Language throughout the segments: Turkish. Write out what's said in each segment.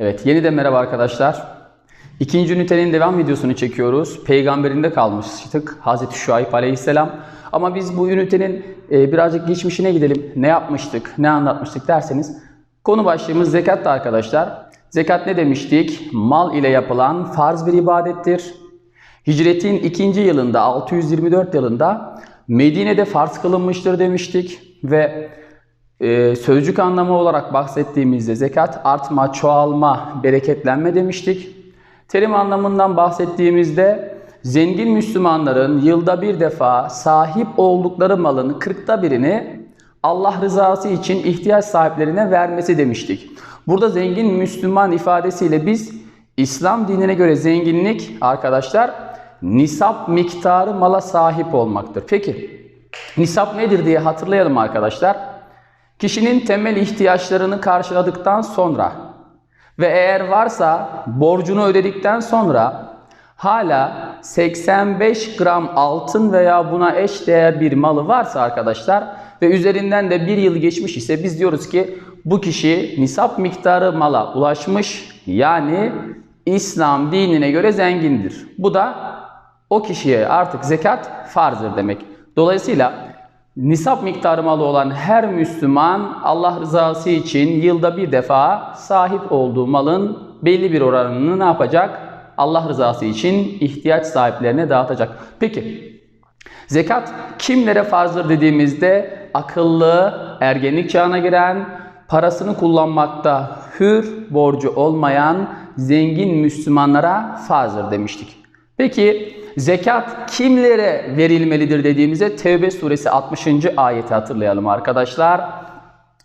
Evet, yeniden merhaba arkadaşlar. İkinci ünitenin devam videosunu çekiyoruz. Peygamberinde kalmıştık Hazreti Şuayb Aleyhisselam. Ama biz bu ünitenin e, birazcık geçmişine gidelim. Ne yapmıştık, ne anlatmıştık derseniz. Konu başlığımız zekattı arkadaşlar. Zekat ne demiştik? Mal ile yapılan farz bir ibadettir. Hicretin ikinci yılında 624 yılında Medine'de farz kılınmıştır demiştik ve e, sözcük anlamı olarak bahsettiğimizde zekat artma, çoğalma, bereketlenme demiştik. Terim anlamından bahsettiğimizde zengin Müslümanların yılda bir defa sahip oldukları malın kırkta birini Allah rızası için ihtiyaç sahiplerine vermesi demiştik. Burada zengin Müslüman ifadesiyle biz İslam dinine göre zenginlik arkadaşlar nisap miktarı mala sahip olmaktır. Peki nisap nedir diye hatırlayalım arkadaşlar. Kişinin temel ihtiyaçlarını karşıladıktan sonra ve eğer varsa borcunu ödedikten sonra hala 85 gram altın veya buna eş değer bir malı varsa arkadaşlar ve üzerinden de bir yıl geçmiş ise biz diyoruz ki bu kişi nisap miktarı mala ulaşmış yani İslam dinine göre zengindir. Bu da o kişiye artık zekat farzdır demek. Dolayısıyla nisap miktarı malı olan her Müslüman Allah rızası için yılda bir defa sahip olduğu malın belli bir oranını ne yapacak? Allah rızası için ihtiyaç sahiplerine dağıtacak. Peki zekat kimlere farzdır dediğimizde akıllı, ergenlik çağına giren, parasını kullanmakta hür borcu olmayan zengin Müslümanlara farzdır demiştik. Peki zekat kimlere verilmelidir dediğimizde Tevbe suresi 60. ayeti hatırlayalım arkadaşlar.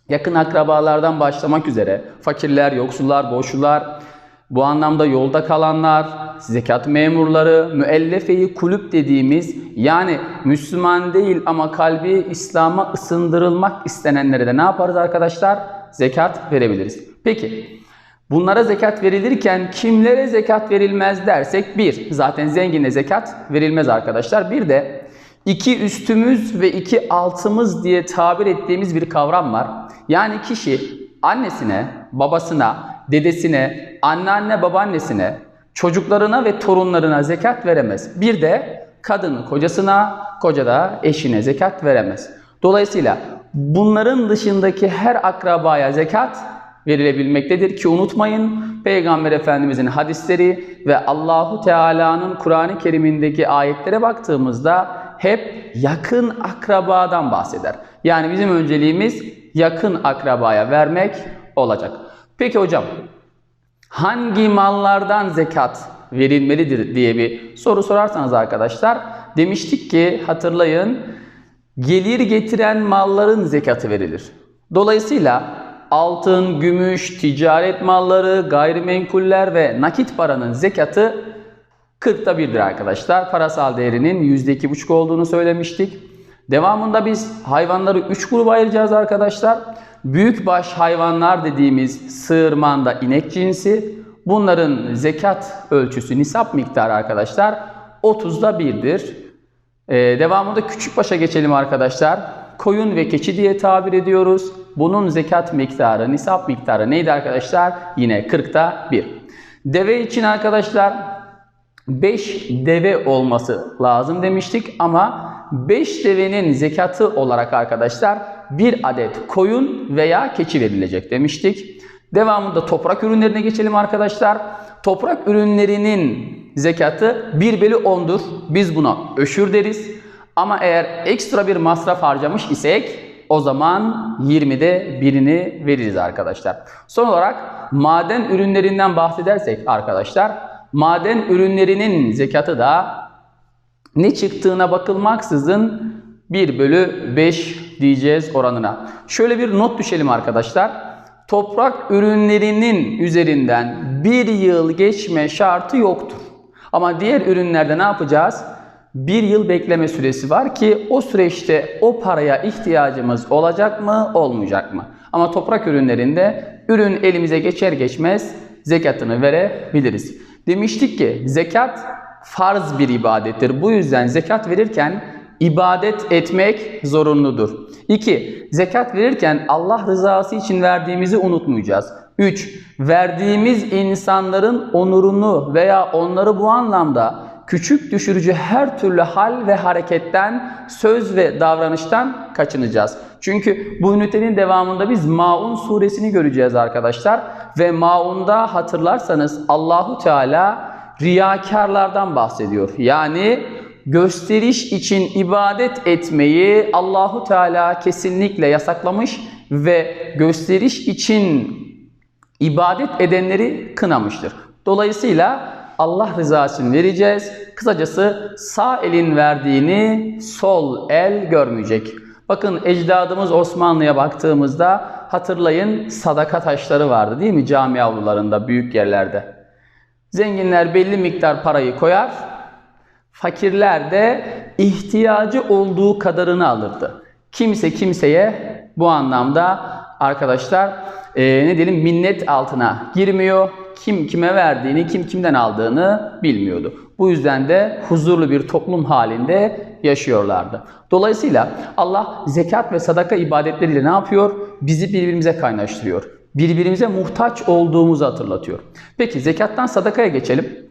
Yakın akrabalardan başlamak üzere fakirler, yoksullar, boşlular, bu anlamda yolda kalanlar, zekat memurları, müellefeyi kulüp dediğimiz yani Müslüman değil ama kalbi İslam'a ısındırılmak istenenlere de ne yaparız arkadaşlar? Zekat verebiliriz. Peki bunlara zekat verilirken kimlere zekat verilmez dersek bir zaten zengine zekat verilmez arkadaşlar. Bir de iki üstümüz ve iki altımız diye tabir ettiğimiz bir kavram var. Yani kişi annesine, babasına, dedesine, anneanne babaannesine, çocuklarına ve torunlarına zekat veremez. Bir de kadın kocasına, koca da eşine zekat veremez. Dolayısıyla bunların dışındaki her akrabaya zekat verilebilmektedir ki unutmayın Peygamber Efendimizin hadisleri ve Allahu Teala'nın Kur'an-ı Kerim'indeki ayetlere baktığımızda hep yakın akrabadan bahseder. Yani bizim önceliğimiz yakın akrabaya vermek olacak. Peki hocam hangi mallardan zekat verilmelidir diye bir soru sorarsanız arkadaşlar demiştik ki hatırlayın gelir getiren malların zekatı verilir. Dolayısıyla altın, gümüş, ticaret malları, gayrimenkuller ve nakit paranın zekatı 40'ta birdir arkadaşlar. Parasal değerinin %2,5 olduğunu söylemiştik. Devamında biz hayvanları 3 gruba ayıracağız arkadaşlar. Büyükbaş hayvanlar dediğimiz sığır, manda, inek cinsi. Bunların zekat ölçüsü, nisap miktarı arkadaşlar 30'da 1'dir. Ee, devamında küçükbaşa geçelim arkadaşlar. Koyun ve keçi diye tabir ediyoruz. Bunun zekat miktarı, nisap miktarı neydi arkadaşlar? Yine 40'ta 1. Deve için arkadaşlar 5 deve olması lazım demiştik ama 5 devenin zekatı olarak arkadaşlar bir adet koyun veya keçi verilecek demiştik. Devamında toprak ürünlerine geçelim arkadaşlar. Toprak ürünlerinin zekatı 1 bölü 10'dur. Biz buna öşür deriz. Ama eğer ekstra bir masraf harcamış isek o zaman 20'de birini veririz arkadaşlar. Son olarak maden ürünlerinden bahsedersek arkadaşlar maden ürünlerinin zekatı da ne çıktığına bakılmaksızın 1 bölü 5 diyeceğiz oranına. Şöyle bir not düşelim arkadaşlar. Toprak ürünlerinin üzerinden bir yıl geçme şartı yoktur. Ama diğer ürünlerde ne yapacağız? Bir yıl bekleme süresi var ki o süreçte o paraya ihtiyacımız olacak mı olmayacak mı? Ama toprak ürünlerinde ürün elimize geçer geçmez zekatını verebiliriz. Demiştik ki zekat farz bir ibadettir. Bu yüzden zekat verirken ibadet etmek zorunludur. 2. Zekat verirken Allah rızası için verdiğimizi unutmayacağız. 3. Verdiğimiz insanların onurunu veya onları bu anlamda küçük düşürücü her türlü hal ve hareketten, söz ve davranıştan kaçınacağız. Çünkü bu ünitenin devamında biz Maun suresini göreceğiz arkadaşlar. Ve Maun'da hatırlarsanız Allahu Teala riyakarlardan bahsediyor. Yani gösteriş için ibadet etmeyi Allahu Teala kesinlikle yasaklamış ve gösteriş için ibadet edenleri kınamıştır. Dolayısıyla Allah rızası için vereceğiz. Kısacası sağ elin verdiğini sol el görmeyecek. Bakın ecdadımız Osmanlı'ya baktığımızda hatırlayın sadaka taşları vardı değil mi cami avlularında büyük yerlerde. Zenginler belli miktar parayı koyar, fakirler de ihtiyacı olduğu kadarını alırdı. Kimse kimseye bu anlamda arkadaşlar e, ne diyelim minnet altına girmiyor. Kim kime verdiğini, kim kimden aldığını bilmiyordu. Bu yüzden de huzurlu bir toplum halinde yaşıyorlardı. Dolayısıyla Allah zekat ve sadaka ibadetleriyle ne yapıyor? Bizi birbirimize kaynaştırıyor. Birbirimize muhtaç olduğumuzu hatırlatıyor. Peki zekattan sadakaya geçelim.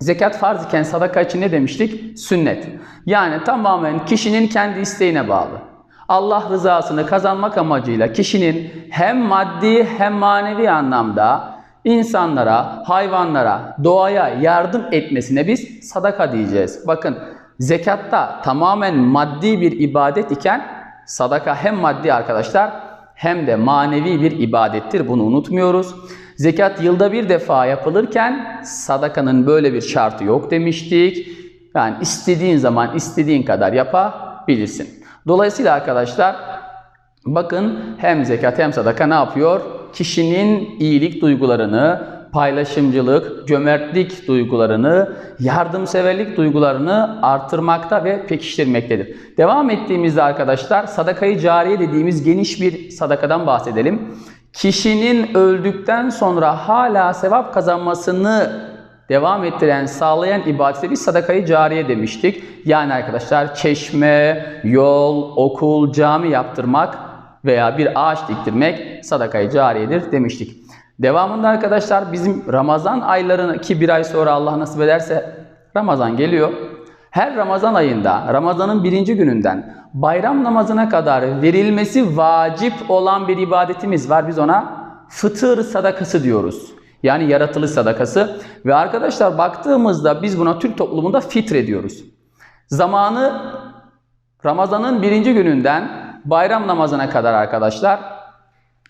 Zekat farz iken sadaka için ne demiştik? Sünnet. Yani tamamen kişinin kendi isteğine bağlı. Allah rızasını kazanmak amacıyla kişinin hem maddi hem manevi anlamda insanlara, hayvanlara, doğaya yardım etmesine biz sadaka diyeceğiz. Bakın zekatta tamamen maddi bir ibadet iken sadaka hem maddi arkadaşlar hem de manevi bir ibadettir. Bunu unutmuyoruz. Zekat yılda bir defa yapılırken sadakanın böyle bir şartı yok demiştik. Yani istediğin zaman istediğin kadar yapabilirsin. Dolayısıyla arkadaşlar bakın hem zekat hem sadaka ne yapıyor? Kişinin iyilik duygularını, paylaşımcılık, cömertlik duygularını, yardımseverlik duygularını artırmakta ve pekiştirmektedir. Devam ettiğimizde arkadaşlar sadakayı cariye dediğimiz geniş bir sadakadan bahsedelim. Kişinin öldükten sonra hala sevap kazanmasını devam ettiren, sağlayan ibadete biz sadakayı cariye demiştik. Yani arkadaşlar çeşme, yol, okul, cami yaptırmak veya bir ağaç diktirmek sadakayı cariyedir demiştik. Devamında arkadaşlar bizim Ramazan aylarını ki bir ay sonra Allah nasip ederse Ramazan geliyor. Her Ramazan ayında Ramazan'ın birinci gününden bayram namazına kadar verilmesi vacip olan bir ibadetimiz var. Biz ona fıtır sadakası diyoruz. Yani yaratılış sadakası. Ve arkadaşlar baktığımızda biz buna Türk toplumunda fitre diyoruz. Zamanı Ramazan'ın birinci gününden bayram namazına kadar arkadaşlar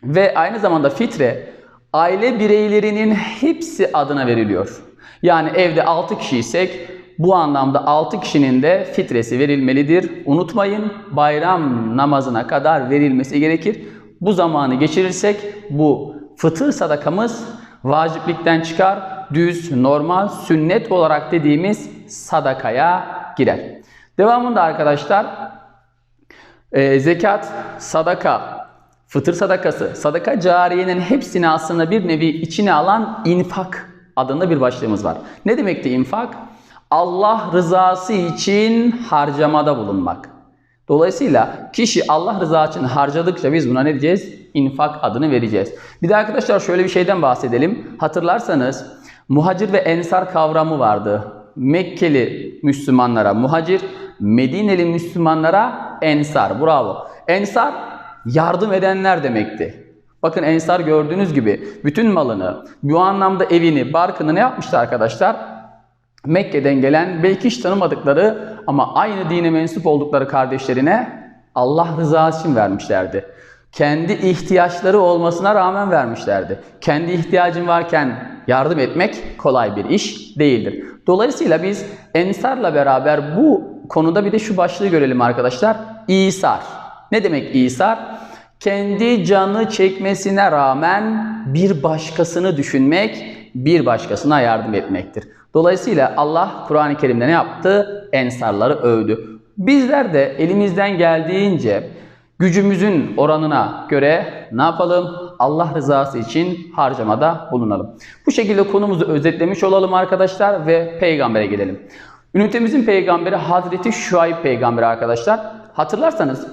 ve aynı zamanda fitre aile bireylerinin hepsi adına veriliyor. Yani evde 6 kişiysek bu anlamda 6 kişinin de fitresi verilmelidir. Unutmayın bayram namazına kadar verilmesi gerekir. Bu zamanı geçirirsek bu fıtır sadakamız vaciplikten çıkar. Düz, normal, sünnet olarak dediğimiz sadakaya girer. Devamında arkadaşlar e, zekat, sadaka, fıtır sadakası, sadaka cariyenin hepsini aslında bir nevi içine alan infak adında bir başlığımız var. Ne demekti infak? Allah rızası için harcamada bulunmak. Dolayısıyla kişi Allah rızası için harcadıkça biz buna ne diyeceğiz? İnfak adını vereceğiz. Bir de arkadaşlar şöyle bir şeyden bahsedelim. Hatırlarsanız muhacir ve ensar kavramı vardı. Mekkeli Müslümanlara muhacir, Medineli Müslümanlara ensar. Bravo. Ensar yardım edenler demekti. Bakın ensar gördüğünüz gibi bütün malını, bu anlamda evini, barkını ne yapmıştı arkadaşlar? Mekke'den gelen belki hiç tanımadıkları ama aynı dine mensup oldukları kardeşlerine Allah rızası için vermişlerdi. Kendi ihtiyaçları olmasına rağmen vermişlerdi. Kendi ihtiyacın varken yardım etmek kolay bir iş değildir. Dolayısıyla biz Ensar'la beraber bu konuda bir de şu başlığı görelim arkadaşlar. İsar. Ne demek İsar? Kendi canı çekmesine rağmen bir başkasını düşünmek, bir başkasına yardım etmektir. Dolayısıyla Allah Kur'an-ı Kerim'de ne yaptı? Ensarları övdü. Bizler de elimizden geldiğince gücümüzün oranına göre ne yapalım? Allah rızası için harcamada bulunalım. Bu şekilde konumuzu özetlemiş olalım arkadaşlar ve peygambere gidelim. Ünitemizin peygamberi Hazreti Şuayb peygamberi arkadaşlar. Hatırlarsanız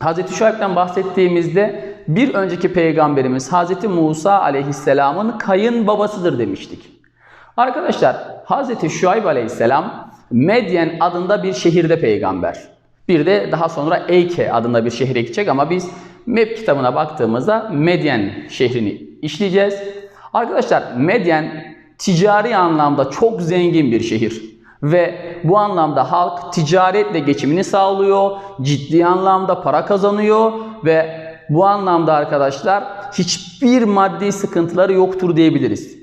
Hazreti Şuayb'den bahsettiğimizde bir önceki peygamberimiz Hazreti Musa aleyhisselamın kayın babasıdır demiştik. Arkadaşlar Hazreti Şuayb aleyhisselam Medyen adında bir şehirde peygamber. Bir de daha sonra Eyke adında bir şehre gidecek ama biz Map kitabına baktığımızda Medyen şehrini işleyeceğiz. Arkadaşlar Medyen ticari anlamda çok zengin bir şehir. Ve bu anlamda halk ticaretle geçimini sağlıyor, ciddi anlamda para kazanıyor ve bu anlamda arkadaşlar hiçbir maddi sıkıntıları yoktur diyebiliriz.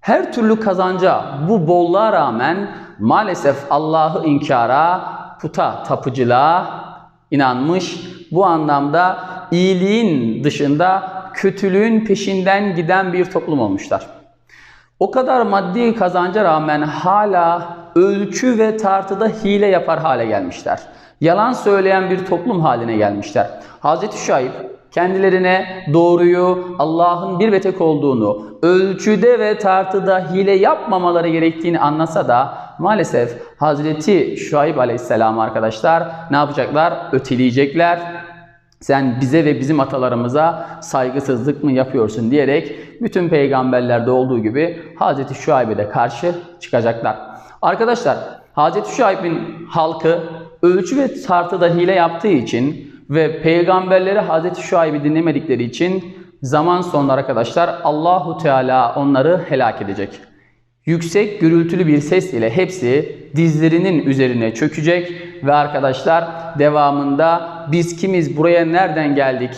Her türlü kazanca bu bolluğa rağmen maalesef Allah'ı inkara, puta tapıcılığa inanmış. Bu anlamda iyiliğin dışında kötülüğün peşinden giden bir toplum olmuşlar. O kadar maddi kazanca rağmen hala ölçü ve tartıda hile yapar hale gelmişler. Yalan söyleyen bir toplum haline gelmişler. Hazreti Şuayb kendilerine doğruyu, Allah'ın bir ve tek olduğunu, ölçüde ve tartıda hile yapmamaları gerektiğini anlasa da maalesef Hazreti Şuayb Aleyhisselam arkadaşlar ne yapacaklar? Öteleyecekler. Sen bize ve bizim atalarımıza saygısızlık mı yapıyorsun diyerek bütün peygamberlerde olduğu gibi Hazreti Şuayb'e de karşı çıkacaklar. Arkadaşlar Hazreti Şuayb'in halkı ölçü ve tartıda hile yaptığı için ve peygamberleri Hazreti Şuayb'i dinlemedikleri için zaman sonunda arkadaşlar Allahu Teala onları helak edecek. Yüksek gürültülü bir ses ile hepsi dizlerinin üzerine çökecek ve arkadaşlar devamında biz kimiz buraya nereden geldik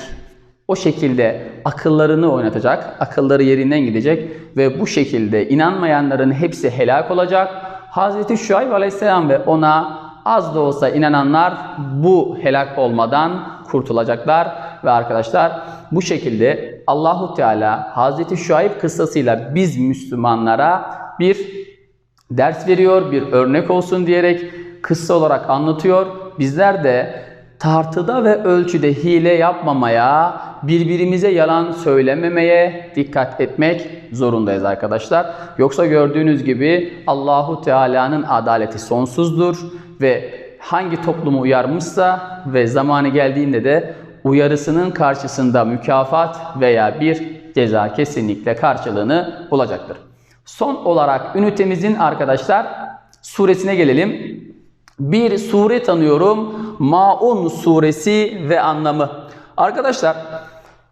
o şekilde akıllarını oynatacak, akılları yerinden gidecek ve bu şekilde inanmayanların hepsi helak olacak. Hazreti Şuayb Aleyhisselam ve ona az da olsa inananlar bu helak olmadan kurtulacaklar ve arkadaşlar bu şekilde Allahu Teala Hazreti Şuayb kıssasıyla biz Müslümanlara bir ders veriyor, bir örnek olsun diyerek kıssa olarak anlatıyor. Bizler de tartıda ve ölçüde hile yapmamaya, birbirimize yalan söylememeye dikkat etmek zorundayız arkadaşlar. Yoksa gördüğünüz gibi Allahu Teala'nın adaleti sonsuzdur ve hangi toplumu uyarmışsa ve zamanı geldiğinde de uyarısının karşısında mükafat veya bir ceza kesinlikle karşılığını bulacaktır. Son olarak ünitemizin arkadaşlar suresine gelelim. Bir sure tanıyorum. Maun suresi ve anlamı. Arkadaşlar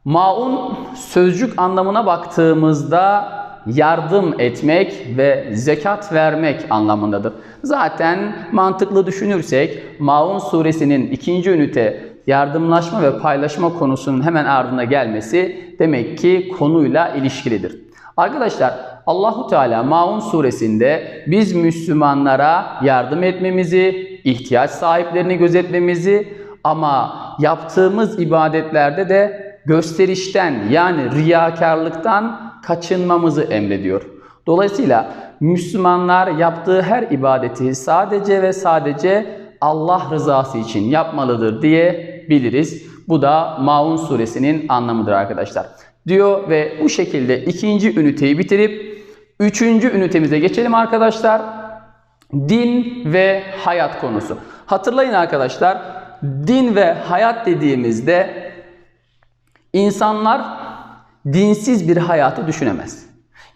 maun sözcük anlamına baktığımızda yardım etmek ve zekat vermek anlamındadır. Zaten mantıklı düşünürsek Maun suresinin ikinci ünite yardımlaşma ve paylaşma konusunun hemen ardına gelmesi demek ki konuyla ilişkilidir. Arkadaşlar Allahu Teala Maun suresinde biz Müslümanlara yardım etmemizi, ihtiyaç sahiplerini gözetmemizi ama yaptığımız ibadetlerde de gösterişten yani riyakarlıktan kaçınmamızı emrediyor. Dolayısıyla Müslümanlar yaptığı her ibadeti sadece ve sadece Allah rızası için yapmalıdır diye biliriz. Bu da Maun suresinin anlamıdır arkadaşlar. Diyor ve bu şekilde ikinci üniteyi bitirip üçüncü ünitemize geçelim arkadaşlar. Din ve hayat konusu. Hatırlayın arkadaşlar din ve hayat dediğimizde insanlar dinsiz bir hayatı düşünemez.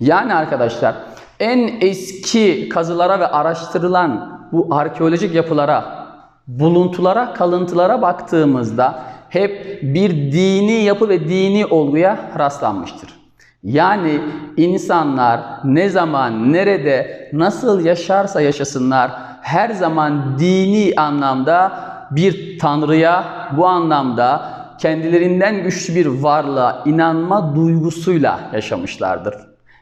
Yani arkadaşlar en eski kazılara ve araştırılan bu arkeolojik yapılara, buluntulara, kalıntılara baktığımızda hep bir dini yapı ve dini olguya rastlanmıştır. Yani insanlar ne zaman, nerede, nasıl yaşarsa yaşasınlar her zaman dini anlamda bir tanrıya, bu anlamda kendilerinden güçlü bir varlığa inanma duygusuyla yaşamışlardır.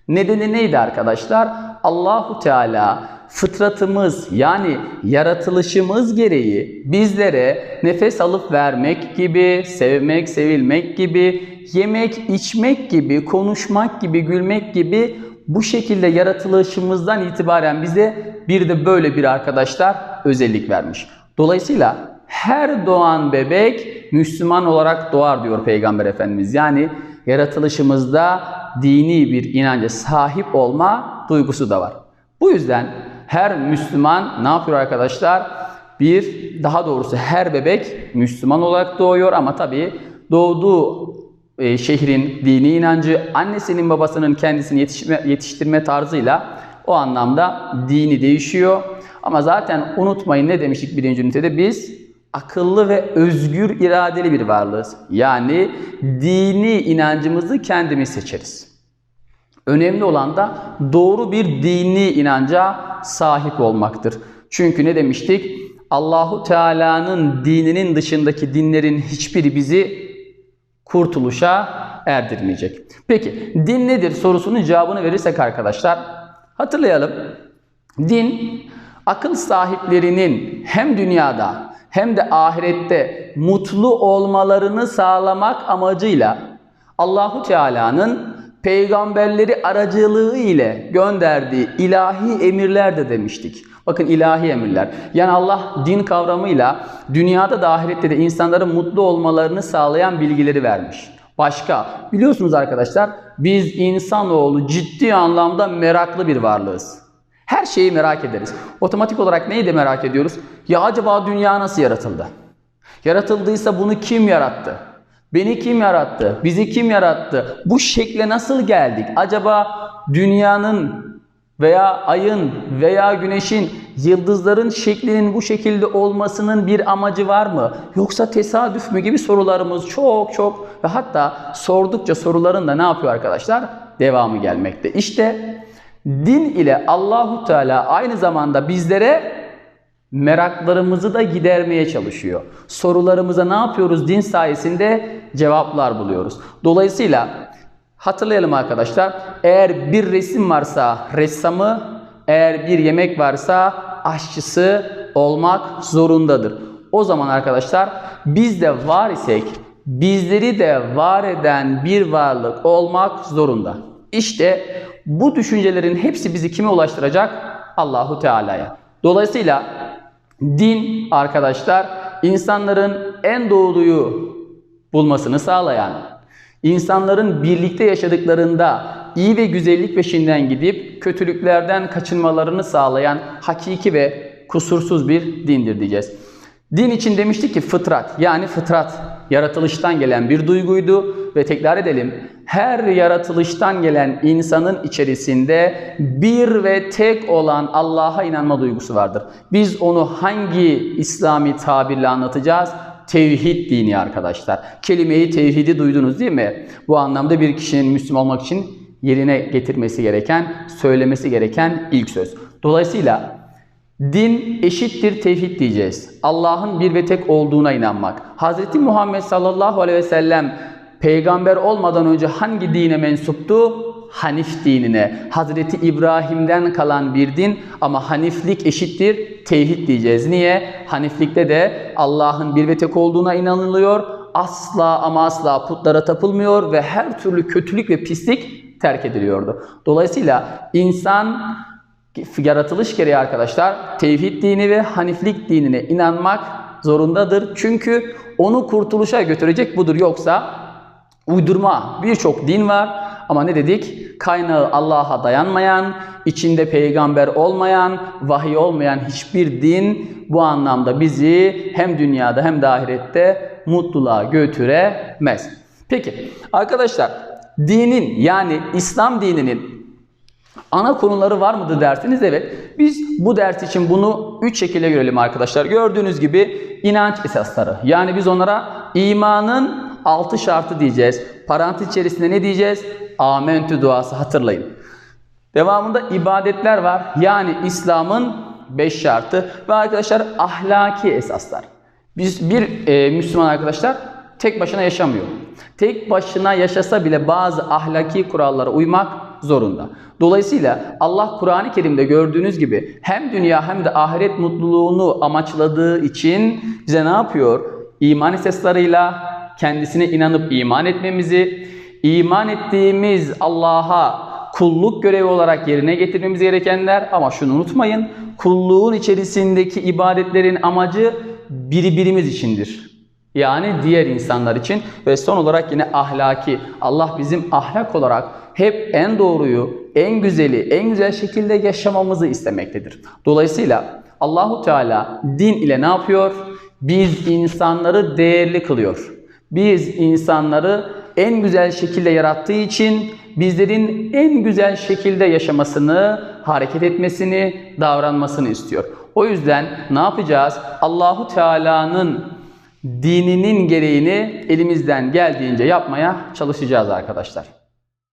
Nedeni neydi arkadaşlar? Allahu Teala fıtratımız yani yaratılışımız gereği bizlere nefes alıp vermek gibi, sevmek, sevilmek gibi, yemek, içmek gibi, konuşmak gibi, gülmek gibi bu şekilde yaratılışımızdan itibaren bize bir de böyle bir arkadaşlar özellik vermiş. Dolayısıyla her doğan bebek Müslüman olarak doğar diyor Peygamber Efendimiz. Yani yaratılışımızda dini bir inanca sahip olma duygusu da var. Bu yüzden her Müslüman ne yapıyor arkadaşlar? Bir, daha doğrusu her bebek Müslüman olarak doğuyor ama tabii doğduğu e, şehrin dini inancı, annesinin babasının kendisini yetişme, yetiştirme tarzıyla o anlamda dini değişiyor. Ama zaten unutmayın ne demiştik birinci ünitede biz akıllı ve özgür iradeli bir varlığız. Yani dini inancımızı kendimiz seçeriz. Önemli olan da doğru bir dini inanca sahip olmaktır. Çünkü ne demiştik? Allahu Teala'nın dininin dışındaki dinlerin hiçbiri bizi kurtuluşa erdirmeyecek. Peki din nedir sorusunun cevabını verirsek arkadaşlar hatırlayalım. Din akıl sahiplerinin hem dünyada hem de ahirette mutlu olmalarını sağlamak amacıyla Allahu Teala'nın peygamberleri aracılığı ile gönderdiği ilahi emirler de demiştik. Bakın ilahi emirler. Yani Allah din kavramıyla dünyada da ahirette de insanların mutlu olmalarını sağlayan bilgileri vermiş. Başka biliyorsunuz arkadaşlar biz insanoğlu ciddi anlamda meraklı bir varlığız. Her şeyi merak ederiz. Otomatik olarak neyi de merak ediyoruz? Ya acaba dünya nasıl yaratıldı? Yaratıldıysa bunu kim yarattı? Beni kim yarattı? Bizi kim yarattı? Bu şekle nasıl geldik? Acaba dünyanın veya ayın veya güneşin, yıldızların şeklinin bu şekilde olmasının bir amacı var mı? Yoksa tesadüf mü gibi sorularımız çok çok ve hatta sordukça soruların da ne yapıyor arkadaşlar? Devamı gelmekte. İşte din ile Allahu Teala aynı zamanda bizlere meraklarımızı da gidermeye çalışıyor. Sorularımıza ne yapıyoruz? Din sayesinde cevaplar buluyoruz. Dolayısıyla hatırlayalım arkadaşlar. Eğer bir resim varsa ressamı, eğer bir yemek varsa aşçısı olmak zorundadır. O zaman arkadaşlar biz de var isek bizleri de var eden bir varlık olmak zorunda. İşte bu düşüncelerin hepsi bizi kime ulaştıracak? Allahu Teala'ya. Dolayısıyla din arkadaşlar insanların en doğruyu bulmasını sağlayan, insanların birlikte yaşadıklarında iyi ve güzellik peşinden gidip kötülüklerden kaçınmalarını sağlayan hakiki ve kusursuz bir dindir diyeceğiz. Din için demiştik ki fıtrat yani fıtrat yaratılıştan gelen bir duyguydu ve tekrar edelim. Her yaratılıştan gelen insanın içerisinde bir ve tek olan Allah'a inanma duygusu vardır. Biz onu hangi İslami tabirle anlatacağız? Tevhid dini arkadaşlar. Kelimeyi tevhidi duydunuz değil mi? Bu anlamda bir kişinin Müslüman olmak için yerine getirmesi gereken, söylemesi gereken ilk söz. Dolayısıyla Din eşittir tevhid diyeceğiz. Allah'ın bir ve tek olduğuna inanmak. Hz. Muhammed sallallahu aleyhi ve sellem peygamber olmadan önce hangi dine mensuptu? Hanif dinine. Hazreti İbrahim'den kalan bir din ama haniflik eşittir tevhid diyeceğiz. Niye? Haniflikte de Allah'ın bir ve tek olduğuna inanılıyor. Asla ama asla putlara tapılmıyor ve her türlü kötülük ve pislik terk ediliyordu. Dolayısıyla insan yaratılış gereği arkadaşlar tevhid dini ve haniflik dinine inanmak zorundadır. Çünkü onu kurtuluşa götürecek budur. Yoksa uydurma birçok din var ama ne dedik? Kaynağı Allah'a dayanmayan, içinde peygamber olmayan, vahiy olmayan hiçbir din bu anlamda bizi hem dünyada hem de ahirette mutluluğa götüremez. Peki arkadaşlar dinin yani İslam dininin Ana konuları var mıdır dersiniz? Evet. Biz bu ders için bunu üç şekilde görelim arkadaşlar. Gördüğünüz gibi inanç esasları. Yani biz onlara imanın altı şartı diyeceğiz. Parantez içerisinde ne diyeceğiz? Amentü duası hatırlayın. Devamında ibadetler var. Yani İslam'ın beş şartı ve arkadaşlar ahlaki esaslar. Biz bir e, Müslüman arkadaşlar tek başına yaşamıyor. Tek başına yaşasa bile bazı ahlaki kurallara uymak zorunda. Dolayısıyla Allah Kur'an-ı Kerim'de gördüğünüz gibi hem dünya hem de ahiret mutluluğunu amaçladığı için bize ne yapıyor? İman esaslarıyla kendisine inanıp iman etmemizi, iman ettiğimiz Allah'a kulluk görevi olarak yerine getirmemiz gerekenler ama şunu unutmayın kulluğun içerisindeki ibadetlerin amacı birbirimiz içindir. Yani diğer insanlar için ve son olarak yine ahlaki. Allah bizim ahlak olarak hep en doğruyu, en güzeli, en güzel şekilde yaşamamızı istemektedir. Dolayısıyla Allahu Teala din ile ne yapıyor? Biz insanları değerli kılıyor. Biz insanları en güzel şekilde yarattığı için bizlerin en güzel şekilde yaşamasını, hareket etmesini, davranmasını istiyor. O yüzden ne yapacağız? Allahu Teala'nın dininin gereğini elimizden geldiğince yapmaya çalışacağız arkadaşlar.